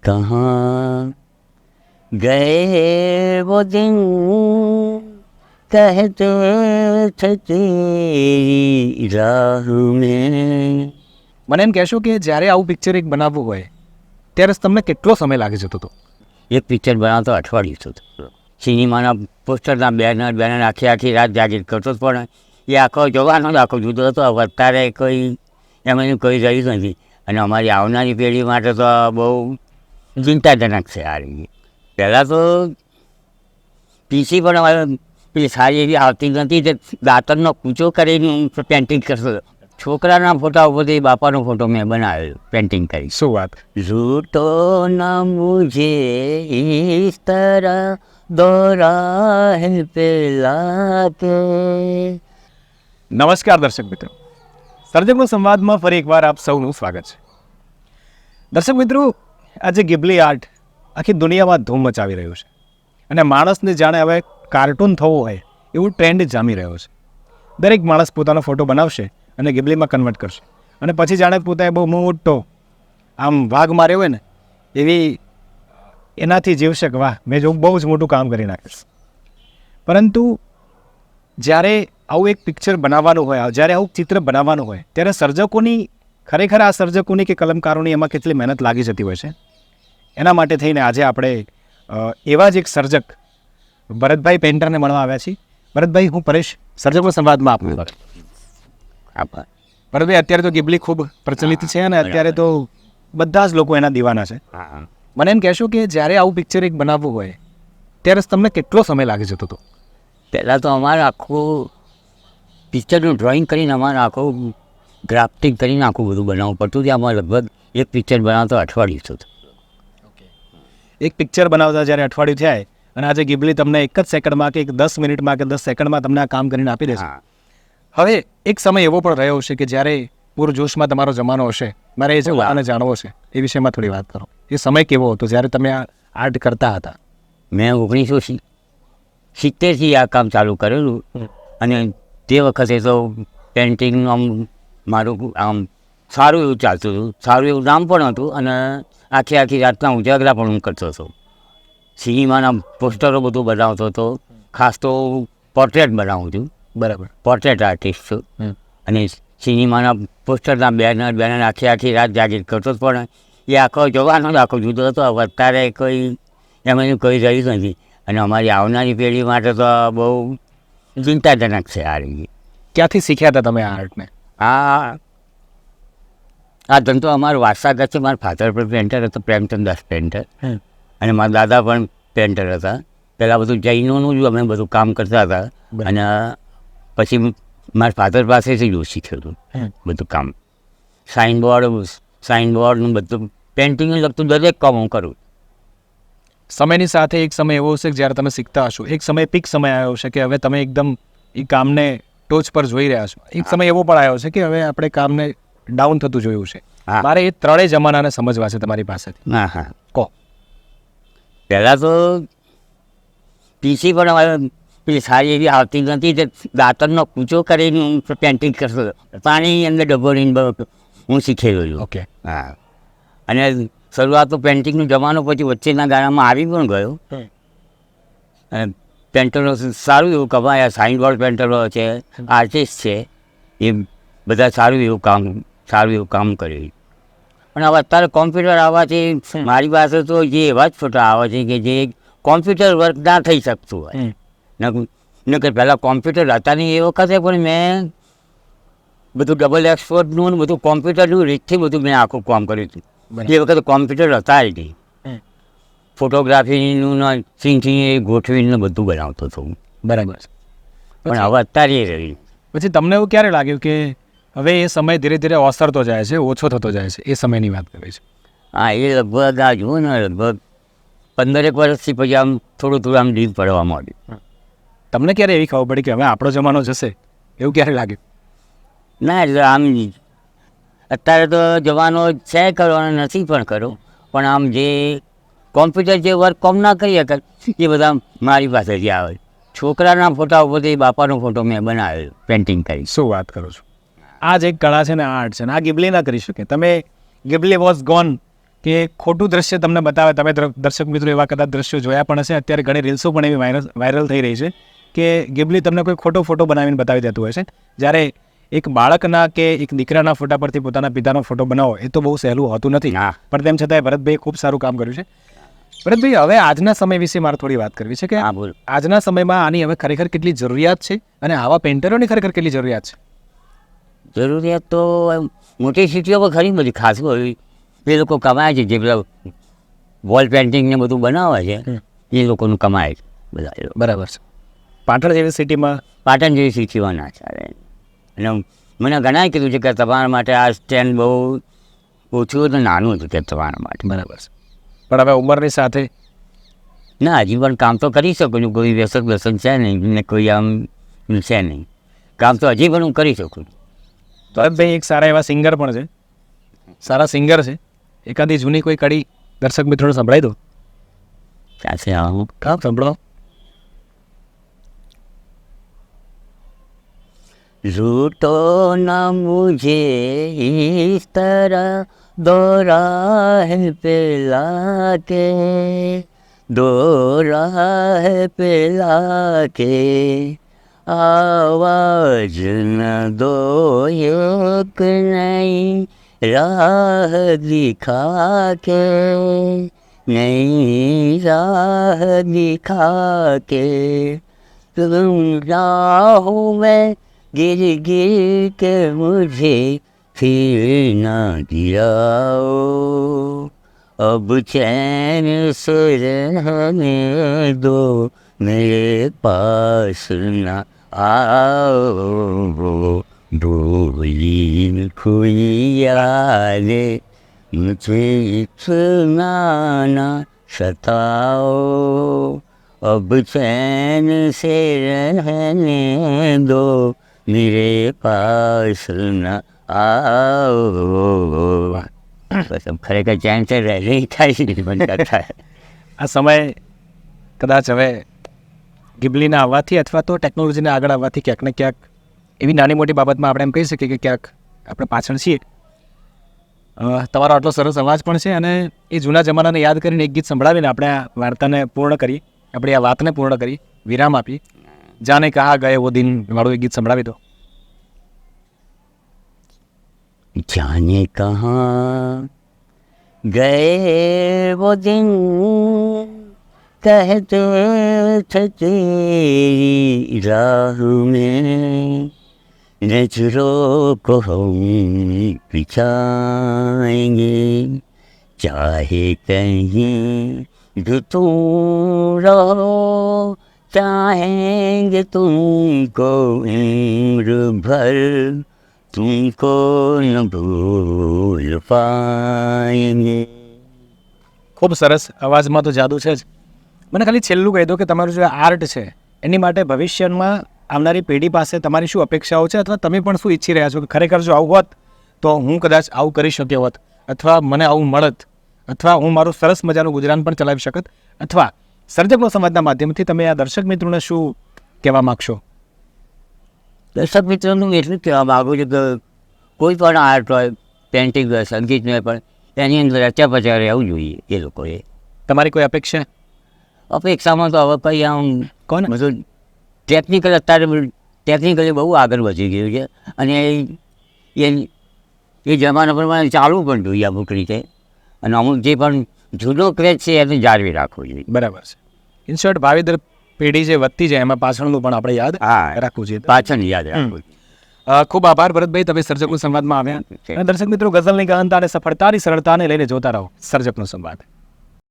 कहाँ गए वो दिन कहते थे तेरी राह में મને એમ કહેશો કે જ્યારે આવું પિક્ચર એક બનાવવું હોય ત્યારે તમને કેટલો સમય લાગી જતો હતો એક પિક્ચર બનાવતો અઠવાડિયું થતું સિનેમાના પોસ્ટરના બેનર બેનર આખી આખી રાત જાગીર કરતો જ પણ એ આખો જોવાનો જ આખો જુદો હતો હવે અત્યારે કોઈ એમાં કોઈ રહ્યું નથી અને અમારી આવનારી પેઢી માટે તો આ બહુ ચિંતાજનક છે આ રીતે પહેલાં તો પીસી પણ હવે સારી એવી આવતી નથી તે દાંતરનો કૂચો કરીને હું પેન્ટિંગ કરતો છોકરાના ફોટા ઉપરથી બાપાનો ફોટો મેં બનાવ્યો પેન્ટિંગ કરી શું વાત રૂટો ન મુજે ઇસ દોરા પેલા નમસ્કાર દર્શક મિત્રો સર્જકો સંવાદમાં ફરી એકવાર આપ સૌનું સ્વાગત છે દર્શક મિત્રો આજે ગિબલી આર્ટ આખી દુનિયામાં ધૂમ મચાવી રહ્યું છે. અને માણસને જાણે હવે કાર્ટૂન થવું હોય એવું ટ્રેન્ડ જામી રહ્યો છે. દરેક માણસ પોતાનો ફોટો બનાવશે અને ગિબલીમાં કન્વર્ટ કરશે. અને પછી જાણે પોતાએ બહુ મોટો આમ વાઘ માર્યો હોય ને, એવી એનાથી જીવશે કે વાહ મેં જો બહુ જ મોટું કામ કરી નાખ્યું પરંતુ જ્યારે આવું એક પિક્ચર બનાવવાનું હોય, જ્યારે આવું ચિત્ર બનાવવાનું હોય, ત્યારે સર્જકોની ખરેખર આ સર્જકોની કે કલમકારોની એમાં કેટલી મહેનત લાગી જતી હોય છે? એના માટે થઈને આજે આપણે એવા જ એક સર્જક ભરતભાઈ પેન્ટરને મળવા આવ્યા છીએ. ભરતભાઈ હું પરેશ સર્જકો સંવાદમાં આપનું. આભાર. ભરતભાઈ અત્યારે તો ગિબલી ખૂબ પ્રચલિત છે અને અત્યારે તો બધા જ લોકો એના દીવાના છે. હા મને એમ કહેશો કે જ્યારે આવું પિક્ચર એક બનાવવું હોય ત્યારે તમને કેટલો સમય લાગી જતો હતો? પહેલાં તો અમારે આખું પિક્ચરનું ડ્રોઈંગ કરીને અમારે આખું ગ્રાફ્ટિંગ કરીને આખું બધું બનાવવું પડતું હતું અમારે લગભગ એક પિક્ચર બનાવતો અઠવાડિયું થતું એક પિક્ચર બનાવતા જ્યારે અઠવાડિયું થાય અને આજે ગિબલી તમને એક જ સેકન્ડમાં કે એક દસ મિનિટમાં કે દસ સેકન્ડમાં તમને આ કામ કરીને આપી દેશે. હવે એક સમય એવો પણ રહ્યો હશે કે જ્યારે પૂરજોશમાં તમારો જમાનો હશે મારે એ જમાને જાણવો છે. એ વિષયમાં થોડી વાત કરો. એ સમય કેવો હતો જ્યારે તમે આ આર્ટ કરતા હતા? મેં ઓગણીસો સિત્તેરથી આ કામ ચાલુ કરેલું. અને તે વખતે તો પેન્ટિંગ આમ મારું આમ સારું એવું ચાલતું હતું. સારું એવું નામ પણ હતું અને આખી આખી રાતના ઉજાગરા પણ હું કરતો હતો. સિનેમાના પોસ્ટરો બધું બનાવતો હતો. ખાસ તો પોર્ટ્રેટ બનાવું છું. બરાબર. પોર્ટ્રેટ આર્ટિસ્ટ છું. અને સિનેમાના પોસ્ટરના બેનર બેનર આખી આખી રાત જાગીર કરતો પણ એ આખો જોવાનો જ આખો જુદો હતો. અત્યારે કોઈ એમાં કોઈ રહ્યું નથી. અને અમારી આવનારી પેઢી માટે તો બહુ ચિંતાજનક છે આ રીતે. ક્યાંથી શીખ્યા હતા તમે આ આર્ટને? આ આ ધંધો અમારો વારસાગત છે મારા ફાધર પણ પેન્ટર હતો પ્રેમચંદ દાસ પેન્ટર અને મારા દાદા પણ પેન્ટર હતા. પહેલાં બધું જૈનોનું જ અમે બધું કામ કરતા હતા. અને પછી મારા ફાધર પાસેથી જ શીખ્યું હતું બધું કામ. સાઇન બોર્ડ સાઇન બોર્ડનું બધું પેન્ટિંગ લગતું દરેક કામ હું કરું. સમયની સાથે એક સમય એવો હશે કે જ્યારે તમે શીખતા હશો. એક સમય પીક સમય આવ્યો હશે કે હવે તમે એકદમ એ કામને ટોચ પર જોઈ રહ્યા છો. એક સમય એવો પણ આવ્યો છે કે હવે આપણે કામને ડાઉન થતું જોયું છે. મારે એ ત્રણેય જમાનાને સમજવા છે તમારી પાસેથી. હા હા. કહો પહેલાં તો પીસી પણ પેલી સારી એવી આવતી નથી તે દાંતરનો કૂચો કરીને હું પેન્ટિંગ કરતો પાણીની અંદર ડબ્બો લઈને હું શીખેલો છું. ઓકે. હા. અને શરૂઆત તો પેન્ટિંગનો જમાનો પછી વચ્ચેના ગાળામાં આવી પણ ગયો. અને પેન્ટરો સારું એવું કમાયા સાઇન બોર્ડ પેન્ટરો છે આર્ટિસ્ટ છે એ બધા સારું એવું કામ સારું એવું કામ કર્યું પણ હવે અત્યારે કોમ્પ્યુટર આવવાથી મારી પાસે તો જે એવા જ ફોટા આવે છે કે જે કોમ્પ્યુટર વર્ક ના થઈ શકતું હોય. ન કે પહેલાં કોમ્પ્યુટર હતા નહીં એ વખતે પણ મેં બધું ડબલ એક્સપોર્ટનું ને બધું કોમ્પ્યુટરનું રીતથી બધું મેં આખું કામ કર્યું હતું. એ વખતે કોમ્પ્યુટર હતા જ નહીં. ફોટોગ્રાફીનું સીનથી એ ગોઠવીને બધું બનાવતો હતો. બરાબર પણ હવે અત્યારે એ રહ્યું. પછી તમને એવું ક્યારે લાગ્યું કે હવે એ સમય ધીરે ધીરે ઓસરતો જાય છે ઓછો થતો જાય છે? એ સમયની વાત કરે છે. હા એ લગભગ આ જુઓ ને લગભગ પંદરેક વર્ષથી પછી આમ થોડું થોડું આમ ડીપ પડવા માંડ્યું. તમને ક્યારે એવી ખબર પડી કે હવે આપણો જમાનો જશે? એવું ક્યારે લાગ્યું? ના એટલે આમ અત્યારે તો જવાનો છે કરવાનો નથી પણ કરો પણ આમ જે કોમ્પ્યુટર જે વર્ક કોમ ના કરી શકે એ બધા મારી પાસેથી આવે. છોકરાના ફોટા ઉપરથી બાપાનો ફોટો મેં બનાવ્યો પેન્ટિંગ કરી. શું વાત કરો છો? આ જ એક કળા છે ને આર્ટ છે ને. આ ગિબલી ના કરી શકે. તમે ગિબલી વોઝ ગોન કે ખોટું દ્રશ્ય તમને બતાવે તમે દર્શક મિત્રો એવા કદાચ દ્રશ્યો જોયા પણ હશે. અત્યારે ઘણી રીલ્સો પણ એવી વાયરલ વાયરલ થઈ રહી છે કે ગિબલી તમને કોઈ ખોટો ફોટો બનાવીને બતાવી દેતું હોય છે. જ્યારે એક બાળકના કે એક દીકરાના ફોટા પરથી પોતાના પિતાનો ફોટો બનાવો એ તો બહુ સહેલું હોતું નથી. પણ તેમ છતાંય ભરતભાઈ ખૂબ સારું કામ કર્યું છે. ભરતભાઈ હવે આજના સમય વિશે મારે થોડી વાત કરવી છે કે હા બોલ. આજના સમયમાં આની હવે ખરેખર કેટલી જરૂરિયાત છે અને આવા પેન્ટરોની ખરેખર કેટલી જરૂરિયાત છે? જરૂરિયાત તો મોટી સિટીઓમાં ખરી બધી ખાસું હોય. એ લોકો કમાય છે જે પેલા વોલ પેઇન્ટિંગ ને બધું બનાવે છે એ લોકોનું કમાય છે બધા બરાબર છે. પાટણ જેવી સિટીમાં? પાટણ જેવી સિટીમાં ના ચાલે. અને મને ઘણા કીધું છે કે તમારા માટે આ સ્ટેન્ડ બહુ ઓછું નાનું હતું કે તમારા માટે. બરાબર છે. પણ હવે ઉંમરની સાથે? ના હજી પણ કામ તો કરી શકું છું. કોઈ વ્યસન વ્યસન છે નહીં. ને કોઈ આમ છે નહીં. કામ તો હજી પણ હું કરી શકું છું. તોયબભાઈ એક સારા એવા સિંગર પણ છે. સારા સિંગર છે. એકાદી જૂની કોઈ કડી દર્શક મિત્રોને સંભળાઈ દો. ક્યાં છે? હું કામ સંભળો રૂટો ના મુજે ઇસ दो राह पिला के दो राह पिला के आवाज न दो एक नई राह दिखा के नई राह दिखा के तुम राहों में गिर गिर के मुझे फिर ना गिराओ अब चैन से रहने दो मेरे पास न आओ डोली खुई यादे मुझे इतना ना सताओ अब चैन से रहने दो मेरे पास न ખરેખર જેમ છે આ સમય કદાચ હવે ગિબલીના આવવાથી અથવા તો ટેકનોલોજીને આગળ આવવાથી ક્યાંક ને ક્યાંક એવી નાની મોટી બાબતમાં આપણે એમ કહી શકીએ કે ક્યાંક આપણે પાછળ છીએ. તમારો આટલો સરસ અવાજ પણ છે અને એ જૂના જમાનાને યાદ કરીને એક ગીત સંભળાવીને આપણે આ વાર્તાને પૂર્ણ કરી, આપણી આ વાતને પૂર્ણ કરી, વિરામ આપી. જાને કહા ગયે વો દિન વાળું એક ગીત સંભળાવી દો. जाने कहाँ गए वो दिन कहते थे तेरी राह में नजरों को हम बिछाएंगे चाहे कहीं जो तुम रहो चाहेंगे तुमको उम्र भर तुमको न भूल पाएंगे ખૂબ સરસ અવાજમાં તો જાદુ છે જ મને ખાલી છેલ્લું કહી દો કે તમારું જે આર્ટ છે એની માટે ભવિષ્યમાં આવનારી પેઢી પાસે તમારી શું અપેક્ષાઓ છે અથવા તમે પણ શું ઈચ્છી રહ્યા છો કે ખરેખર જો આવું હોત તો હું કદાચ આવું કરી શક્યો હોત અથવા મને આવું મળત અથવા હું મારું સરસ મજાનું ગુજરાન પણ ચલાવી શકત અથવા સર્જકનો સમાજના માધ્યમથી તમે આ દર્શક મિત્રોને શું કહેવા માગશો દર્શક મિત્રોનું એટલું જ કહેવા માગું છું કે કોઈ પણ આર્ટ હોય પેઇન્ટિંગ હોય સંગીત હોય પણ એની અંદર રચ્યા પચ્યા રહેવું જોઈએ એ લોકોએ. તમારી કોઈ અપેક્ષા? અપેક્ષામાં તો હવે કંઈ આમ કોને બધું ટેકનિકલ અત્યારે ટેકનિકલી બહુ આગળ વધી ગયું છે અને એ એ જમાના પ્રમાણે ચાલવું પણ જોઈએ અમુક રીતે. અને અમુક જે પણ જૂનો ક્રેજ છે એને જાળવી રાખવો જોઈએ. બરાબર છે. ઇન શોર્ટ ભાવિ પેઢી જે વધતી જાય એમાં પાછળનું પણ આપણે યાદ હા. રાખવું જોઈએ. પાછળ યાદ રાખવું. ખૂબ આભાર ભરતભાઈ તમે સર્જકનું સંવાદમાં આવ્યા. દર્શક મિત્રો ગઝલની ગહનતા અને સફળતાની સરળતાને લઈને જોતા રહો. સર્જકનો સંવાદ.